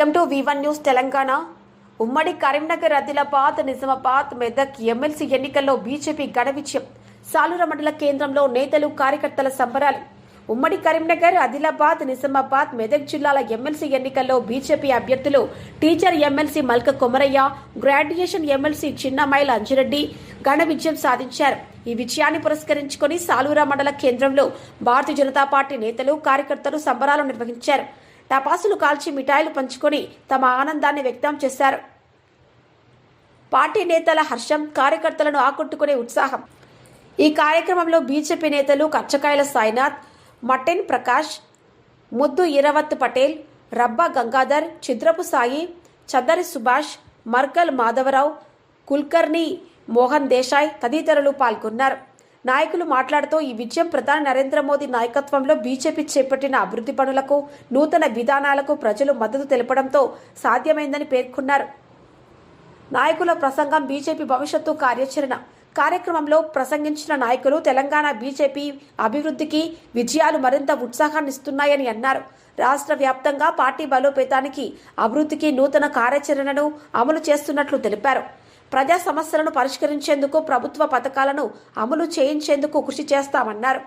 Welcome to one news Telangana. ఉమ్మడి Karimnagar Adilabad Nizamabad Medak MLC ఎన్నికల్లో BJP ఘన విజయం. సాలూర మండల కేంద్రంలో నేతలు కార్యకర్తల సంబరాలు. ఉమ్మడి కరీంనగర్ ఆదిలాబాద్ నిజామాబాద్ మెదక్ జిల్లాల ఎమ్మెల్సీ ఎన్నికల్లో బీజేపీ అభ్యర్థులు teacher MLC Malka Komaraiah graduation MLC Chinnamaila Anji Reddy ఘన విజయం సాధించారు. ఈ విజయాన్ని పురస్కరించుకొని సాలూరా మండల కేంద్రంలో భారతీయ జనతా పార్టీ నేతలు కార్యకర్తలు సంబరాలు నిర్వహించారు. టపాసులు కాల్చి మిఠాయిలు పంచుకొని తమ ఆనందాన్ని వ్యక్తం చేశారు. పార్టీ నేతల హర్షం కార్యకర్తలను ఆకట్టుకునే ఉత్సాహం. ఈ కార్యక్రమంలో బీజేపీ నేతలు కచ్చకాయల సాయినాథ్ మటెన్ ప్రకాష్ ముద్దు ఇరవత్ పటేల్ రబ్బా గంగాధర్ చిద్రపు సాయి చదరి సుభాష్ మర్కల్ మాధవరావు కుల్కర్ని మోహన్ దేశాయ్ తదితరులు పాల్గొన్నారు. నాయకులు మాట్లాడుతూ ఈ విజయం ప్రధాని నరేంద్ర మోదీ నాయకత్వంలో బీజేపీ చేపట్టిన అభివృద్ధి పనులకు నూతన విధానాలకు ప్రజలు మద్దతు తెలపడంతో సాధ్యమైందని పేర్కొన్నారు. నాయకుల ప్రసంగం బీజేపీ భవిష్యత్తు కార్యాచరణ. కార్యక్రమంలో ప్రసంగించిన నాయకులు తెలంగాణ బీజేపీ అభివృద్ధికి విజయాలు మరింత ఉత్సాహాన్నిస్తున్నాయని అన్నారు. రాష్ట్ర వ్యాప్తంగా పార్టీ బలోపేతానికి అభివృద్ధికి నూతన కార్యాచరణను అమలు చేస్తున్నట్లు తెలిపారు. ప్రజా సమస్యలను పరిష్కరించేందుకు ప్రభుత్వ పథకాలను అమలు చేయించేందుకు కృషి చేస్తామన్నారు.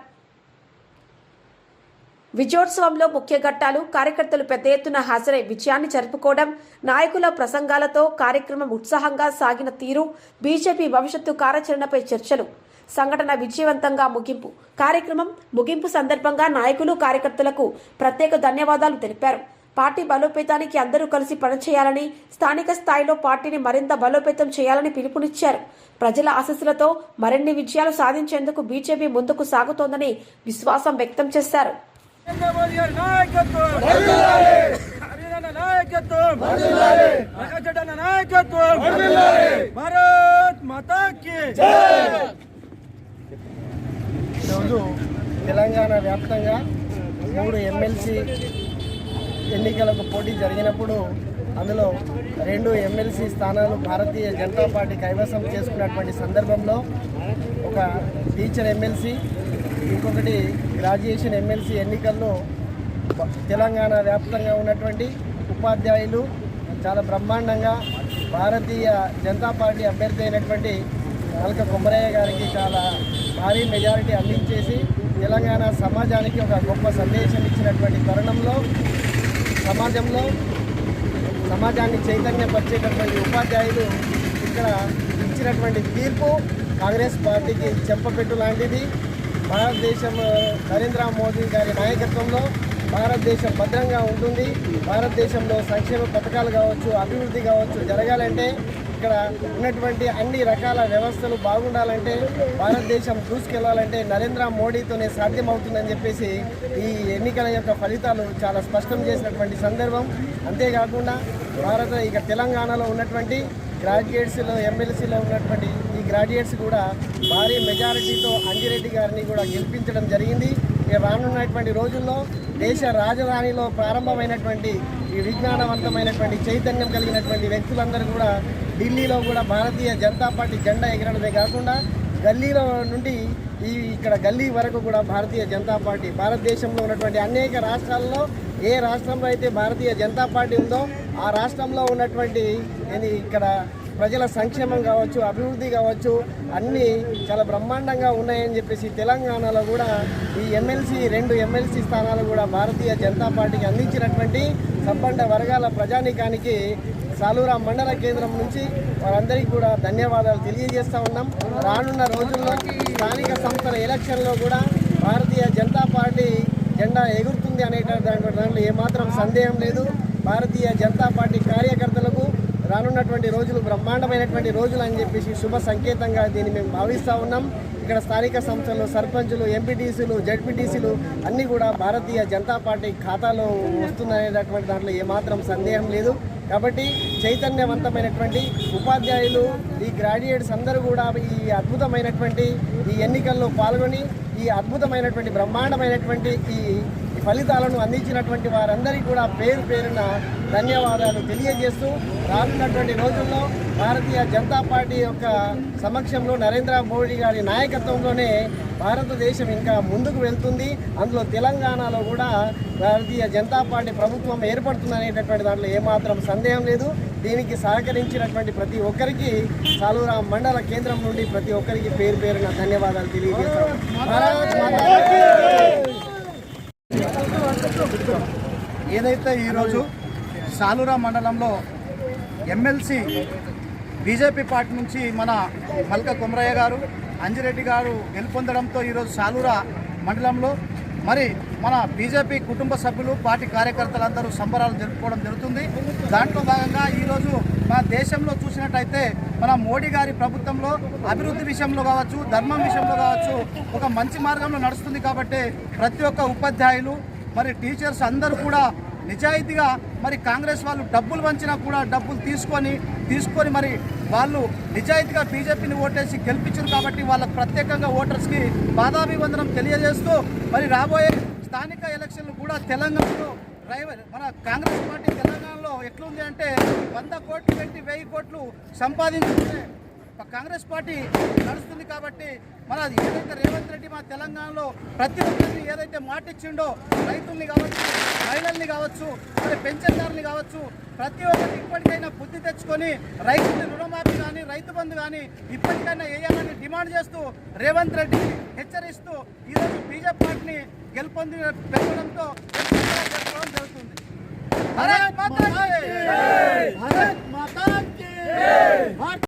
విజయోత్సవంలో ముఖ్య ఘట్టాలు కార్యకర్తలు పెద్ద ఎత్తున హాజరై విజయాన్ని జరుపుకోవడం నాయకుల ప్రసంగాలతో కార్యక్రమం ఉత్సాహంగా సాగిన తీరు బీజేపీ భవిష్యత్తు కార్యాచరణపై చర్చలు సంఘటన విజయవంతంగా ముగింపు కార్యక్రమం ముగింపు సందర్భంగా నాయకులు కార్యకర్తలకు ప్రత్యేక ధన్యవాదాలు తెలిపారు. పార్టీ బలోపేతానికి అందరూ కలిసి పనిచేయాలని స్థానిక స్థాయిలో పార్టీని మరింత బలోపేతం చేయాలని పిలుపునిచ్చారు. ప్రజల ఆశస్సులతో మరిన్ని విజయాలు సాధించేందుకు బీజేపీ ముందుకు సాగుతోందని విశ్వాసం వ్యక్తం చేశారు. తెలంగాణ వ్యాప్తంగా మూడు ఎమ్మెల్సీ ఎన్నికలకు పోటీ జరిగినప్పుడు అందులో రెండు ఎమ్మెల్సీ స్థానాలు భారతీయ జనతా పార్టీ కైవసం చేసుకున్నటువంటి సందర్భంలో ఒక టీచర్ ఎమ్మెల్సీ ఇంకొకటి గ్రాడ్యుయేషన్ ఎమ్మెల్సీ ఎన్నికల్లో తెలంగాణ వ్యాప్తంగా ఉన్నటువంటి ఉపాధ్యాయులు చాలా బ్రహ్మాండంగా భారతీయ జనతా పార్టీ అభ్యర్థి అయినటువంటి నల్క కొమరయ్య గారికి చాలా భారీ మెజారిటీ అందించేసి తెలంగాణ సమాజానికి ఒక గొప్ప సందేశం ఇచ్చినటువంటి తరుణంలో సమాజంలో సమాజాన్ని చైతన్యపరిచేటటువంటి ఉపాధ్యాయులు ఇక్కడ ఇచ్చినటువంటి తీర్పు కాంగ్రెస్ పార్టీకి చెంపపెట్టు లాంటిది. భారతదేశం నరేంద్ర మోదీ గారి నాయకత్వంలో భారతదేశం భద్రంగా ఉంటుంది. భారతదేశంలో సంక్షేమ పథకాలు కావచ్చు అభివృద్ధి కావచ్చు జరగాలంటే ఇక్కడ ఉన్నటువంటి అన్ని రకాల వ్యవస్థలు బాగుండాలంటే భారతదేశం దూసుకెళ్ళాలంటే నరేంద్ర మోడీతోనే సాధ్యమవుతుందని చెప్పేసి ఈ ఎన్నికల యొక్క ఫలితాలు చాలా స్పష్టం చేసినటువంటి సందర్భం. అంతేకాకుండా భారత ఇక తెలంగాణలో ఉన్నటువంటి గ్రాడ్యుయేట్స్లో ఎమ్మెల్సీలో ఉన్నటువంటి ఈ గ్రాడ్యుయేట్స్ కూడా భారీ మెజారిటీతో అంజిరెడ్డి గారిని కూడా గెలిపించడం జరిగింది. ఇక రానున్నటువంటి రోజుల్లో దేశ రాజధానిలో ప్రారంభమైనటువంటి ఈ విజ్ఞానవంతమైనటువంటి చైతన్యం కలిగినటువంటి వ్యక్తులందరూ కూడా ఢిల్లీలో కూడా భారతీయ జనతా పార్టీ జెండా ఎగరడమే కాకుండా గల్లీలో నుండి ఈ ఇక్కడ గల్లీ వరకు కూడా భారతీయ జనతా పార్టీ భారతదేశంలో ఉన్నటువంటి అనేక రాష్ట్రాల్లో ఏ రాష్ట్రంలో అయితే భారతీయ జనతా పార్టీ ఉందో ఆ రాష్ట్రంలో ఉన్నటువంటి ఇక్కడ ప్రజల సంక్షేమం కావచ్చు అభివృద్ధి కావచ్చు అన్నీ చాలా బ్రహ్మాండంగా ఉన్నాయని చెప్పేసి తెలంగాణలో కూడా ఈ ఎమ్మెల్సీ రెండు ఎమ్మెల్సీ స్థానాలు కూడా భారతీయ జనతా పార్టీకి అందించినటువంటి సంబంధ వర్గాల ప్రజానీకానికి సాలూరా మండల కేంద్రం నుంచి వారందరికీ కూడా ధన్యవాదాలు తెలియజేస్తూ ఉన్నాం. రానున్న రోజుల్లో స్థానిక సంస్థల ఎలక్షన్లో కూడా భారతీయ జనతా పార్టీ జెండా ఎగురుతుంది అనేటటువంటి దాంట్లో ఏమాత్రం సందేహం లేదు. భారతీయ జనతా పార్టీ కార్యకర్తలకు రానున్నటువంటి రోజులు బ్రహ్మాండమైనటువంటి రోజులు అని చెప్పేసి శుభ సంకేతంగా దీన్ని మేము భావిస్తూ ఉన్నాం. ఇక్కడ స్థానిక సంస్థలు సర్పంచులు ఎంపీటీసీలు జడ్పీటీసీలు అన్నీ కూడా భారతీయ జనతా పార్టీ ఖాతాలో వస్తున్నాయనేటటువంటి దాంట్లో ఏమాత్రం సందేహం లేదు. కాబట్టి చైతన్యవంతమైనటువంటి ఉపాధ్యాయులు ఈ గ్రాడ్యుయేట్స్ అందరూ కూడా ఈ అద్భుతమైనటువంటి ఈ ఎన్నికల్లో పాల్గొని ఈ అద్భుతమైనటువంటి బ్రహ్మాండమైనటువంటి ఈ ఫలితాలను అందించినటువంటి వారందరికీ కూడా పేరు పేరున ధన్యవాదాలు తెలియజేస్తూ రానున్నటువంటి రోజుల్లో భారతీయ జనతా పార్టీ యొక్క సమక్షంలో నరేంద్ర మోడీ గారి నాయకత్వంలోనే భారతదేశం ఇంకా ముందుకు వెళ్తుంది. అందులో తెలంగాణలో కూడా భారతీయ జనతా పార్టీ ప్రభుత్వం ఏర్పడుతుందనేటటువంటి దాంట్లో ఏమాత్రం సందేహం లేదు. దీనికి సహకరించినటువంటి ప్రతి ఒక్కరికి సాలూరాం మండల కేంద్రం నుండి ప్రతి ఒక్కరికి పేరు పేరున ధన్యవాదాలు తెలియజేస్తాం భారత్ మాతా కీ ఏదైతే ఈరోజు సాలూరా మండలంలో ఎమ్మెల్సీ బీజేపీ పార్టీ నుంచి మన మల్క కుమరయ్య గారు అంజిరెడ్డి గారు గెలుపొందడంతో ఈరోజు సాలూరా మండలంలో మరి మన బీజేపీ కుటుంబ సభ్యులు పార్టీ కార్యకర్తలందరూ సంబరాలు జరుపుకోవడం జరుగుతుంది. దాంట్లో భాగంగా ఈరోజు మన దేశంలో చూసినట్టయితే మన మోడీ గారి ప్రభుత్వంలో అభివృద్ధి విషయంలో కావచ్చు ధర్మం విషయంలో కావచ్చు ఒక మంచి మార్గంలో నడుస్తుంది కాబట్టి ప్రతి ఒక్క ఉపాధ్యాయులు మరి టీచర్స్ అందరూ కూడా నిజాయితీగా మరి కాంగ్రెస్ వాళ్ళు డబ్బులు వంచినా కూడా డబ్బులు తీసుకొని తీసుకొని మరి వాళ్ళు నిజాయితీగా బీజేపీని ఓటేసి గెలిపించారు కాబట్టి వాళ్ళకు ప్రత్యేకంగా ఓటర్స్కి బాధాభివందనం తెలియజేస్తూ మరి రాబోయే స్థానిక ఎలక్షన్లు కూడా తెలంగాణలో డ్రైవర్ మన కాంగ్రెస్ పార్టీ తెలంగాణలో ఎట్లుంది అంటే వంద కోట్లు పెట్టి వెయ్యి కోట్లు సంపాదించుకుంటే కాంగ్రెస్ పార్టీ నడుస్తుంది కాబట్టి మన ఏదైతే రేవంత్ రెడ్డి మా తెలంగాణలో ప్రతి ఒక్కరిని ఏదైతే మాట ఇచ్చిండో రైతుల్ని కావచ్చు మహిళల్ని కావచ్చు మరి పెన్షన్దారుని కావచ్చు ప్రతి ఒక్కరికి ఇప్పటికైనా బుద్ధి తెచ్చుకొని రైతుని రుణమాఫీ కానీ రైతు బంధు కానీ ఇప్పటికైనా వేయాలని డిమాండ్ చేస్తూ రేవంత్ రెడ్డి హెచ్చరిస్తూ ఈరోజు బీజేపీ పార్టీని గెలుపొంది పెరగడంతో జరపడం జరుగుతుంది భారత్ మాతా కీ! భారత్ మాతా కీ!